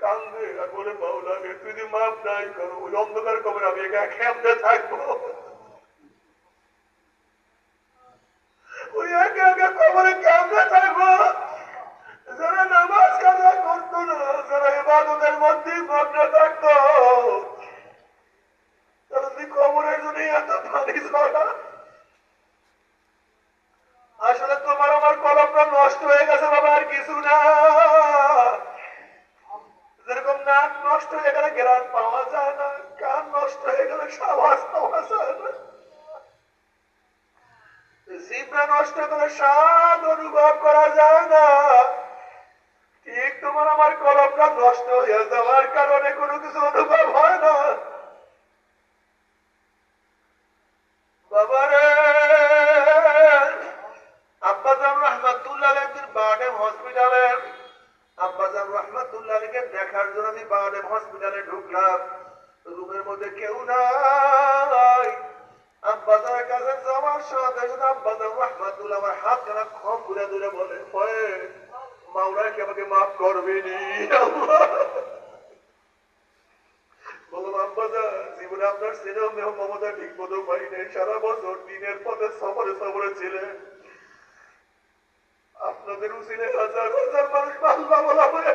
কান্দে আর বলে মাওলাকে তুই যদি মাফ করো, ওই অন্ধকার কবরে আমি একা খেপতে থাকব। ওই একা একা কবরে খেপতে থাকব? যারা নামাজ কাজা করতো না, যারা এবাদতের মধ্যে মগ্ন নাক নষ্ট হয়ে গেলে গ্রাম পাওয়া যায় না, কান নষ্ট হয়ে গেলে সাবাস পাওয়া যায় না। জিব্রা নষ্ট করে স্বাদ অনুভব করা যায় না। ঠিক তোমার আমার কলমটা নষ্ট হয়ে যাওয়ার কারণে কোনো কিছু অনুভব হয় না। বাবারে দেখার জন্য আমি বার্ডেম হসপিটালে ঢুকলাম। রুমের মধ্যে কেউ নাই। বলে সারা বছর দিনের পথে সফরে সফরে ছিলেন। আপনাদের উচিলে হাজার হাজার মানুষ বাল্লা বলা হয়ে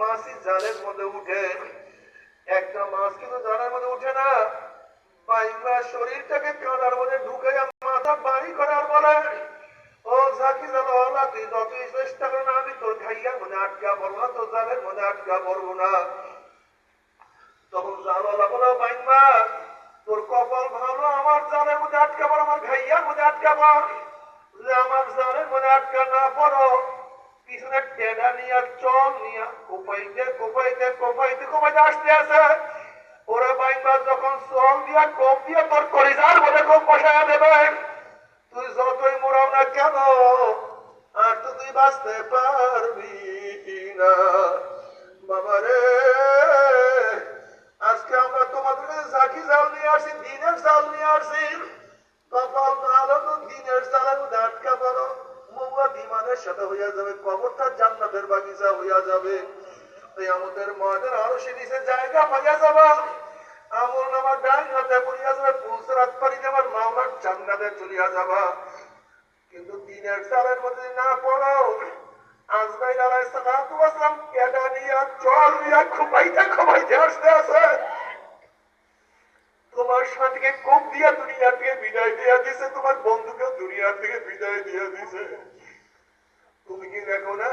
মাছই জালের মধ্যে উঠে, একটা মাছ কিন্তু জালের মধ্যে উঠে না বাইমা শরীরটাকে কাঁটার মধ্যে ঢুকে মাথা বাড়ি করার বলে, ও জাকি তুই যতই চেষ্টা করে না, আমি তোর খাইয়ার মধ্যে আটকা পড়ব না, তোর জালের মধ্যে আটকা পড়ব না। তখন বলো তোর কপাল ভালো, আমার জালের মধ্যে আটকা পড়ো, আমার ঘাইয়ার মধ্যে আটকা পড়। আমার জালের মধ্যে আটকা না পড়ো পিছনে টেডা নিয়ে, চল নিয়ে, কোপাইতে কোপাইতে কোপাইতে কোপাইতে আসতে আছে। ওরা বাইবা যখন চল দিয়া, কোপ দিয়া তোর করিজার বলে কোপ বসায় দেবে। তুই যতই মোড়াও না কেন, আর তো তুই বাঁচতে পারবি না। বাবারে আমাদের ময়দান আরও সে নিচে জায়গা পাইয়া যাবা। আমল নামার ডান হাতে পড়িয়া যাবে পুলসরাত পারিতে আমার মাওলার জান্নাতে চলিয়া যাবা। কিন্তু দিনের জালের মধ্যে না পড়ো আলাইহিস সালাতু সালাম নিয়া চল নিয়া খুপাইতে খুপাইতে আসতে আছে। তোমার সাথীকে কোপ দিয়া দুনিয়া থেকে বিদায় দিয়া দিছে, তোমার বন্ধুকে দুনিয়া থেকে বিদায় দিয়া দিছে। তুমি কি দেখো না?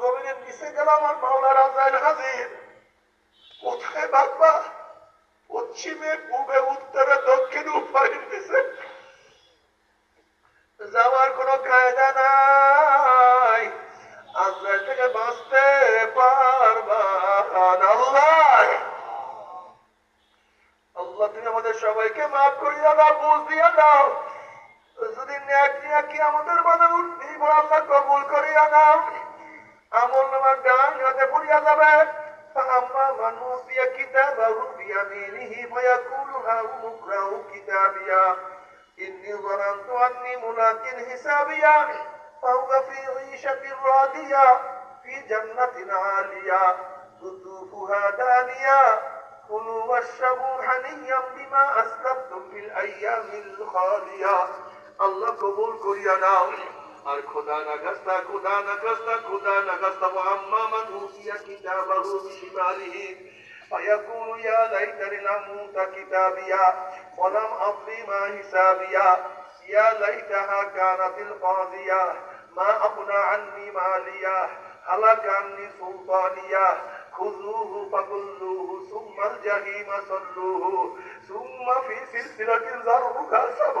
জমিনের নিচে গেলাম আর মাওলা রাজায়ের হাজির। কোথায় ভাববা? পশ্চিমে, পূবে, উত্তরে, দক্ষিণ উপায় দিছে যাওয়ার কোনো কায়দা নাই। ন্যাক নিয়াকি আমাদের মাঝে উঠবি বলে আল্লাহ কবুল করিয়া নাও আমল নামার ডান হাতে পড়িয়া যাবে فأما من أوتي كتابه بيمينه فيقول هاؤم اقرءوا كتابيا إني ظننت ظننت أني ملاق حسابيا فهو في عيشة راضية في جنة عالية قطوفها دانية كلوا واشربوا حنيا بما أسلفتم في الأيام الخالية الله قبول করিয়া নাও আর খোদা না গাস্তা খোদা না গাস্তা খোদা না গাস্তা আম্মা মান উতিয়া কিতাবাহু বিশিমালিহি فيقول يا ليتني لم اوت كتابيا ولم اضل ما حسابيا يا ليتها كانت القاضية ما أغنى عني ماليا هلك عني سلطانيا خذوه فغلوه ثم الجحيم صلوه ثم في سلسلة ذرعها سبعون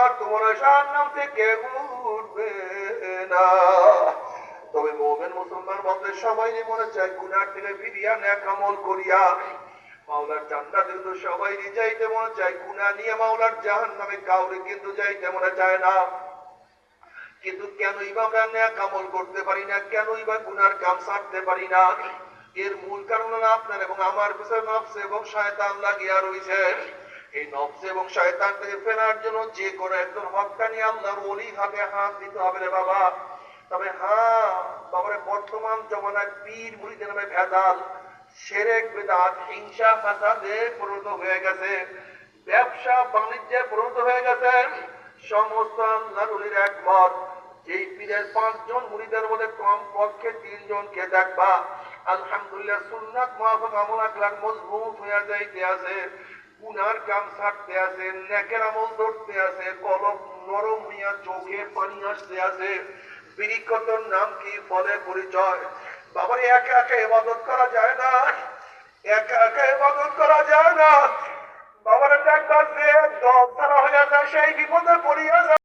আর তোমার থেকে উঠবে না। তবে মোমেন মুসলমান সবাই মনে চায় গুনার থেকে ফিরিয়া ন্যাক আমল করিয়া মাওলার কিন্তু সবাই মনে চায় নিয়ে মাওলার জাহান্নামে কাউরে কিন্তু যাইতে মনে চায় না। কিন্তু কেনই বা আমরা ন্যাক আমল করতে পারি না, কেনই বা গুনার কাম ছাড়তে পারি না? এর মূল কারণ আপনার এবং আমার পিছনে নফস এবং শয়তান লাগিয়া রয়েছে এই নফস এবং শয়তান থেকে ফেরার জন্য যে কোনো একজন হকানি আল্লাহর ওলি হাতে হাত দিতে হবে রে বাবা। তবে হ্যাঁ বাবারে, বর্তমান জমানায় পীর মুড়িদের নামে ভেজাল সেরেক, বেদাত, হিংসা, ফাসাদে পরিণত হয়ে গেছে। ব্যবসা, বাণিজ্যে পরিণত হয়ে গেছে। সমস্ত যেই পীরের পাঁচজন মুড়িদের কম পক্ষে তিনজনকে দেখবা। আলহামদুলিল্লাহ, সুন্নাত আমল মজবুত হয়ে যাইতে আছে। গুনার কাম ছাড়তে আছে, নেকের আমল ধরতে আছে, কলম নরম হইয়া চোখে পানি আসতে আছে। বিরিকতর নাম কি ফলে পরিচয়? বাবার একা একা ইবাদত করা যায় না। একা একা ইবাদত করা যায় না। বাবার একটা যে দল তারা হয়ে যায়, সেই বিপদে পড়িয়া যায়।